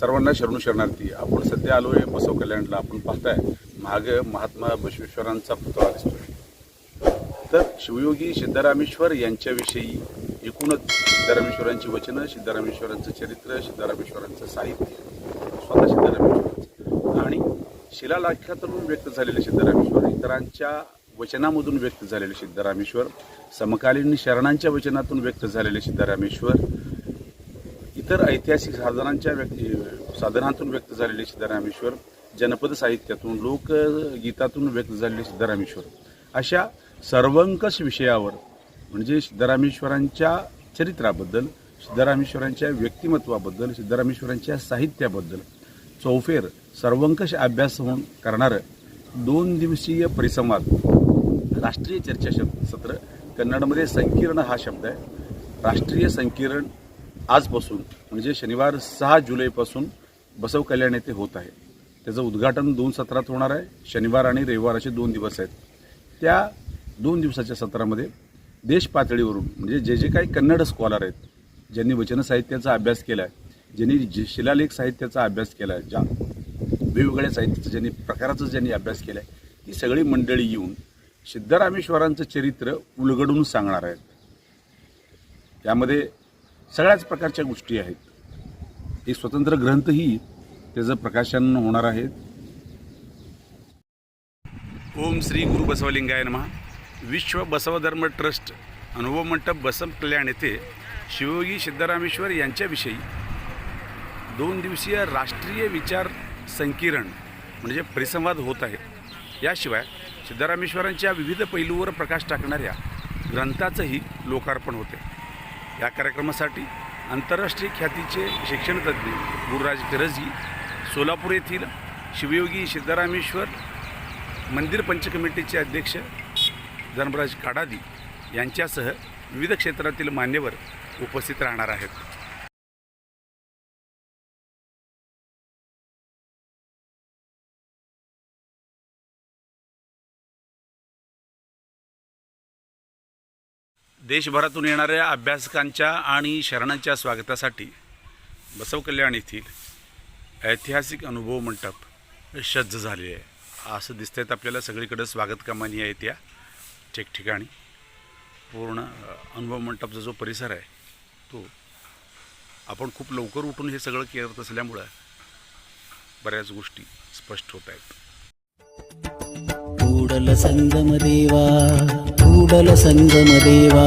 सर्वांना शरणू शरणार्थी आपण सध्या आलो आहे बसव कल्याणला. आपण पाहताय मागे महात्मा बसवेश्वरांचा पुतळा दिसतोय. तर शिवयोगी सिद्धारामेश्वर यांच्याविषयी एकूणच सिद्धारामेश्वरांची वचनं सिद्धारामेश्वरांचं चरित्र सिद्धारामेश्वरांचं साहित्य स्वतः सिद्धारामेश्वरांचं. आणि शिलालाख्यातून व्यक्त झालेले सिद्धरामेश्वर इतरांच्या वचनामधून व्यक्त झालेले सिद्धरामेश्वर समकालीन शरणांच्या वचनातून व्यक्त झालेले सिद्धरामेश्वर इतर ऐतिहासिक साधनांच्या व्यक्त साधनातून व्यक्त झालेले सिद्धरामेश्वर जनपद साहित्यातून लोकगीतातून व्यक्त झालेले सिद्धरामेश्वर. अशा सर्वंकष विषयावर म्हणजे सिद्धरामेश्वरांच्या चरित्राबद्दल सिद्धरामेश्वरांच्या व्यक्तिमत्वाबद्दल सिद्धरामेश्वरांच्या साहित्याबद्दल चौफेर सर्वंकष अभ्यास होऊन करणारं दोन दिवसीय परिसंवाद राष्ट्रीय चर्चा सत्र कन्नडमध्ये संकीर्ण हा शब्द आहे. राष्ट्रीय संकीर्ण आजपासून म्हणजे शनिवार सहा जुलैपासून बसव कल्याण येथे होत आहे. त्याचं उद्घाटन दोन सत्रात होणार आहे. शनिवार आणि रविवार असे दोन दिवस आहेत. त्या दोन दिवसाच्या सत्रामध्ये देश पातळीवरून म्हणजे जे जे काही कन्नड स्कॉलर आहेत ज्यांनी वचन साहित्याचा अभ्यास केला आहे ज्यांनी जे शिलालेख साहित्याचा अभ्यास केला आहे ज्या वेगवेगळ्या साहित्याचा ज्यांनी प्रकाराचा ज्यांनी अभ्यास केला आहे ती सगळी मंडळी येऊन सिद्धरामेश्वरांचं चरित्र उलगडून सांगणार आहेत. त्यामध्ये सगळ्याच प्रकारच्या गोष्टी आहेत. एक स्वतंत्र ग्रंथही त्याचं प्रकाशन होणार आहे. ओम श्री गुरु बसवलिंगाय नमः. विश्व बसवधर्म ट्रस्ट अनुभव मंडप बसम कल्याण येथे शिवयोगी सिद्धरामेश्वर यांच्याविषयी दोन दिवसीय राष्ट्रीय विचार संकिरण म्हणजे परिसंवाद होत आहे. याशिवाय सिद्धरामेश्वरांच्या विविध पैलूवर प्रकाश टाकणाऱ्या ग्रंथाचंही लोकार्पण होते. या कार्यक्रमासाठी आंतरराष्ट्रीय ख्यातीचे शिक्षणतज्ज्ञ गुरुराज करजी सोलापूर येथील शिवयोगी सिद्धरामेश्वर मंदिर पंच कमिटीचे अध्यक्ष धर्मराज काडादी यांच्यासह विविध क्षेत्रातील मान्यवर उपस्थित राहणार आहेत. देशभरातून येणाऱ्या अभ्यासकांच्या आणि शरणांच्या स्वागतासाठी बसवकल्याण येथील ऐतिहासिक अनुभव मंडप सज्ज झाले आहे. असं दिसत आहेत आपल्याला सगळीकडं स्वागत कमानी आहेत या ठिकठिकाणी. पूर्ण अनुभव मंडपचा जो परिसर आहे तो आपण खूप लवकर उठून हे सगळं करत असल्यामुळं बऱ्याच गोष्टी स्पष्ट होत आहेत. संगम देवा చూడల సంగమదేవా